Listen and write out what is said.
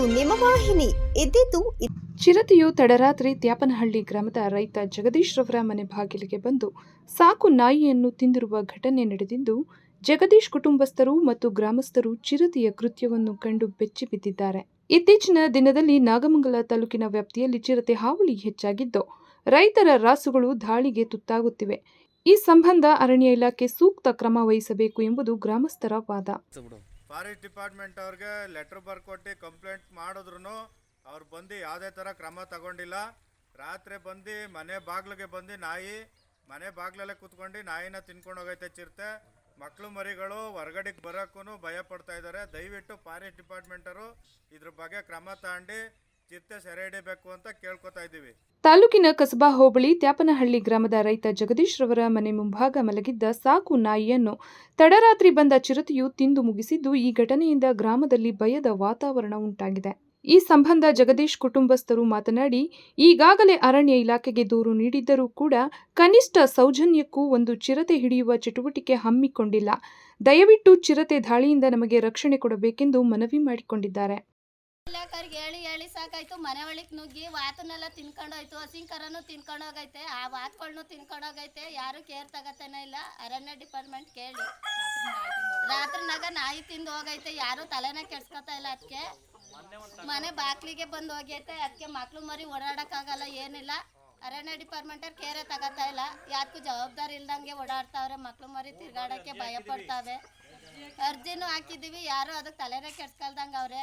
ನಿಮ್ಮ ವಾಹಿನಿ. ಇದ್ದಿದ್ದು ಇದ್- ಚಿರತೆಯು ತಡರಾತ್ರಿ ತ್ಯಾಪನಹಳ್ಳಿ ಗ್ರಾಮದ ರೈತ ಜಗದೀಶ್ ರವರ ಮನೆ ಬಾಗಿಲಿಗೆ ಬಂದು ಸಾಕು ನಾಯಿಯನ್ನು ತಿಂದಿರುವ ಘಟನೆ ನಡೆದಿದ್ದು, ಜಗದೀಶ್ ಕುಟುಂಬಸ್ಥರು ಮತ್ತು ಗ್ರಾಮಸ್ಥರು ಚಿರತೆಯ ಕೃತ್ಯವನ್ನು ಕಂಡು ಬೆಚ್ಚಿ ಬಿದ್ದಿದ್ದಾರೆ. ಇತ್ತೀಚಿನ ದಿನದಲ್ಲಿ ನಾಗಮಂಗಲ ತಾಲೂಕಿನ ವ್ಯಾಪ್ತಿಯಲ್ಲಿ ಚಿರತೆ ಹಾವಳಿ ಹೆಚ್ಚಾಗಿದ್ದು, ರೈತರ ರಾಸುಗಳು ದಾಳಿಗೆ ತುತ್ತಾಗುತ್ತಿವೆ. ಈ ಸಂಬಂಧ ಅರಣ್ಯ ಇಲಾಖೆ ಸೂಕ್ತ ಕ್ರಮ ವಹಿಸಬೇಕು ಎಂಬುದು ಗ್ರಾಮಸ್ಥರ ವಾದ. ಫಾರೆಸ್ಟ್ ಡಿಪಾರ್ಟ್ಮೆಂಟ್ ಅವ್ರಿಗೆ ಲೆಟ್ರ್ ಬರ್ಕೊಟ್ಟು ಕಂಪ್ಲೇಂಟ್ ಮಾಡಿದ್ರು ಅವ್ರು ಬಂದು ಯಾವುದೇ ಥರ ಕ್ರಮ ತಗೊಂಡಿಲ್ಲ. ರಾತ್ರಿ ಬಂದು ಮನೆ ಬಾಗ್ಲಿಗೆ ಬಂದು ನಾಯಿ, ಮನೆ ಬಾಗ್ಲಲ್ಲೇ ಕೂತ್ಕೊಂಡು ನಾಯಿನ ತಿನ್ಕೊಂಡು ಹೋಗೈತೆ ಚಿರತೆ. ಮಕ್ಕಳು ಮರಿಗಳು ಹೊರಗಡೆಗೆ ಬರೋಕ್ಕೂ ಭಯ ಪಡ್ತಾ ಇದ್ದಾರೆ ದಯವಿಟ್ಟು ಫಾರೆಸ್ಟ್ ಡಿಪಾರ್ಟ್ಮೆಂಟರು ಇದ್ರ ಬಗ್ಗೆ ಕ್ರಮ ತಗೊಂಡು ತಾಲೂಕಿನ ಕಸಬಾ ಹೋಬಳಿ ತ್ಯಾಪನಹಳ್ಳಿ ಗ್ರಾಮದ ರೈತ ಜಗದೀಶ್ ರವರ ಮನೆ ಮುಂಭಾಗ ಮಲಗಿದ್ದ ಸಾಕು ನಾಯಿಯನ್ನು ತಡರಾತ್ರಿ ಬಂದ ಚಿರತೆಯು ತಿಂದು ಮುಗಿಸಿದ್ದು ಈ ಘಟನೆಯಿಂದ ಗ್ರಾಮದಲ್ಲಿ ಭಯದ ವಾತಾವರಣ ಉಂಟಾಗಿದೆ. ಈ ಸಂಬಂಧ ಜಗದೀಶ್ ಕುಟುಂಬಸ್ಥರು ಮಾತನಾಡಿ, ಈಗಾಗಲೇ ಅರಣ್ಯ ಇಲಾಖೆಗೆ ದೂರು ನೀಡಿದ್ದರೂ ಕೂಡ ಕನಿಷ್ಠ ಸೌಜನ್ಯಕ್ಕೂ ಒಂದು ಚಿರತೆ ಹಿಡಿಯುವ ಚಟುವಟಿಕೆ ಹಮ್ಮಿಕೊಂಡಿಲ್ಲ. ದಯವಿಟ್ಟು ಚಿರತೆ ದಾಳಿಯಿಂದ ನಮಗೆ ರಕ್ಷಣೆ ಕೊಡಬೇಕೆಂದು ಮನವಿ ಮಾಡಿಕೊಂಡಿದ್ದಾರೆ. ಇಲಾಖರಿಗೆ ಹೇಳಿ ಹೇಳಿ ಸಾಕಾಯ್ತು, ಮನೆ ಒಳಗೆ ನುಗ್ಗಿ ವಾತನ್ನೆಲ್ಲ ತಿನ್ಕೊಂಡೋಯ್ತು, ಹಸಿಂಕರನು ತಿನ್ಕೊಂಡೋಗೈತೆ, ಆ ವಾತ್ಗಳ್ನು ತಿನ್ಕೊಂಡೋಗೈತೆ, ಯಾರು ಕೇರ್ ತಗತ್ತೇನೆ ಇಲ್ಲ. ಅರಣ್ಯ ಡಿಪಾರ್ಟ್ಮೆಂಟ್ ಕೇಳಿ. ರಾತ್ರಿನಾಗ ನಾಯಿ ತಿಂದು ಹೋಗೈತೆ, ಯಾರು ತಲೆನ ಕೆಡ್ಸ್ಕೊತಾ ಇಲ್ಲ ಅದಕ್ಕೆ ಮನೆ ಬಾಕ್ಲಿಗೆ ಬಂದು ಹೋಗೈತೆ ಅದಕ್ಕೆ ಮಕ್ಳು ಮರಿ ಓಡಾಡಕ್ಕಾಗಲ್ಲ, ಏನಿಲ್ಲ. ಅರಣ್ಯ ಡಿಪಾರ್ಟ್ಮೆಂಟ್ ಕೇರೆ ತಗತ್ತಾ ಇಲ್ಲ. ಯಾಕೂ ಜವಾಬ್ದಾರಿ ಇಲ್ದಂಗೆ ಓಡಾಡ್ತಾವ್ರೆ, ಮಕ್ಳು ಮರಿ ತಿರ್ಗಾಡಕ್ಕೆ ಭಯ ಪಡ್ತಾವೆ ಅರ್ಜಿನೂ ಹಾಕಿದ್ದೀವಿ, ಯಾರು ಅದಕ್ಕೆ ತಲೆನೇ ಕೆಡ್ಸ್ಕೊಳ್ದಂಗೆ ಅವ್ರೆ.